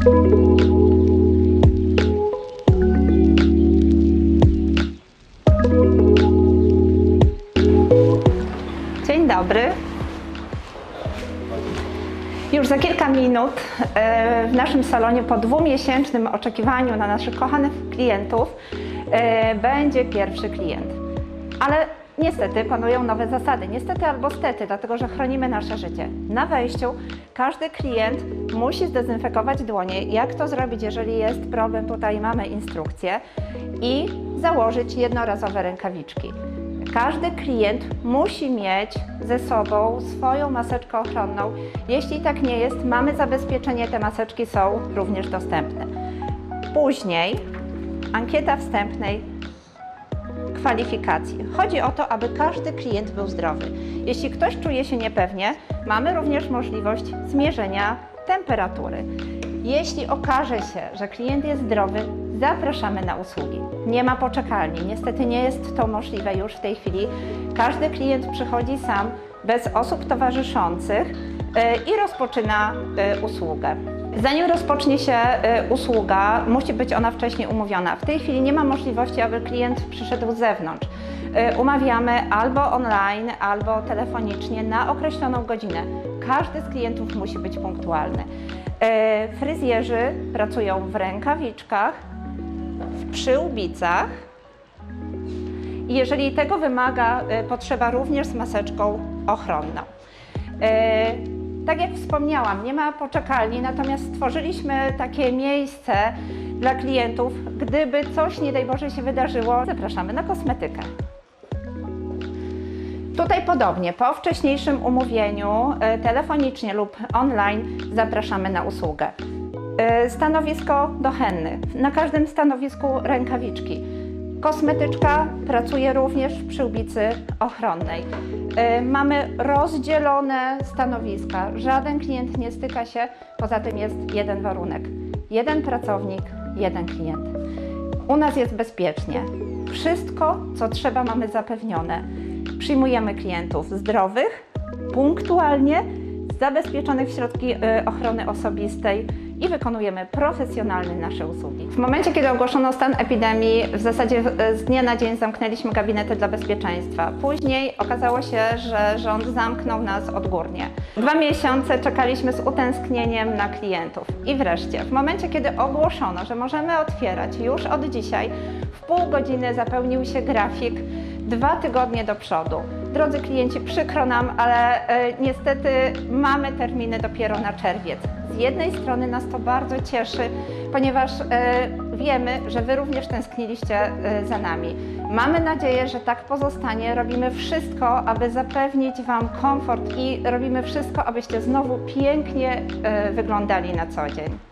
Dzień dobry. Już za kilka minut e, w naszym salonie po dwumiesięcznym oczekiwaniu na naszych kochanych klientów e, będzie pierwszy klient. Ale niestety panują nowe zasady. Niestety albo stety, dlatego że chronimy nasze życie. Na wejściu każdy klient musi zdezynfekować dłonie. Jak to zrobić, jeżeli jest problem? Tutaj mamy instrukcję. I założyć jednorazowe rękawiczki. Każdy klient musi mieć ze sobą swoją maseczkę ochronną. Jeśli tak nie jest, mamy zabezpieczenie, te maseczki są również dostępne. Później ankieta wstępnej kwalifikacji. Chodzi o to, aby każdy klient był zdrowy. Jeśli ktoś czuje się niepewnie, mamy również możliwość zmierzenia temperatury. Jeśli okaże się, że klient jest zdrowy, zapraszamy na usługi. Nie ma poczekalni. Niestety nie jest to możliwe już w tej chwili. Każdy klient przychodzi sam, bez osób towarzyszących e, i rozpoczyna e, usługę. Zanim rozpocznie się e, usługa, musi być ona wcześniej umówiona. W tej chwili nie ma możliwości, aby klient przyszedł z zewnątrz. E, Umawiamy albo online, albo telefonicznie na określoną godzinę. Każdy z klientów musi być punktualny. E, Fryzjerzy pracują w rękawiczkach, w przyłbicach. Jeżeli tego wymaga potrzeba również z maseczką ochronną. Tak jak wspomniałam, nie ma poczekalni, natomiast stworzyliśmy takie miejsce dla klientów. Gdyby coś, nie daj Boże, się wydarzyło, zapraszamy na kosmetykę. Tutaj podobnie, po wcześniejszym umówieniu e, telefonicznie lub online zapraszamy na usługę. E, Stanowisko do henny. Na każdym stanowisku rękawiczki. Kosmetyczka pracuje również w przyłbicy ochronnej. E, Mamy rozdzielone stanowiska. Żaden klient nie styka się, poza tym jest jeden warunek. Jeden pracownik, jeden klient. U nas jest bezpiecznie. Wszystko, co trzeba, mamy zapewnione. Przyjmujemy klientów zdrowych, punktualnie, zabezpieczonych w środki y, ochrony osobistej i wykonujemy profesjonalnie nasze usługi. W momencie, kiedy ogłoszono stan epidemii, w zasadzie z dnia na dzień zamknęliśmy gabinety dla bezpieczeństwa. Później okazało się, że rząd zamknął nas odgórnie. Dwa miesiące czekaliśmy z utęsknieniem na klientów. I wreszcie, w momencie, kiedy ogłoszono, że możemy otwierać już od dzisiaj, w pół godziny zapełnił się grafik dwa tygodnie do przodu. Drodzy klienci, przykro nam, ale e, niestety mamy terminy dopiero na czerwiec. Z jednej strony nas to bardzo cieszy, ponieważ e, wiemy, że Wy również tęskniliście e, za nami. Mamy nadzieję, że tak pozostanie. Robimy wszystko, aby zapewnić Wam komfort i robimy wszystko, abyście znowu pięknie e, wyglądali na co dzień.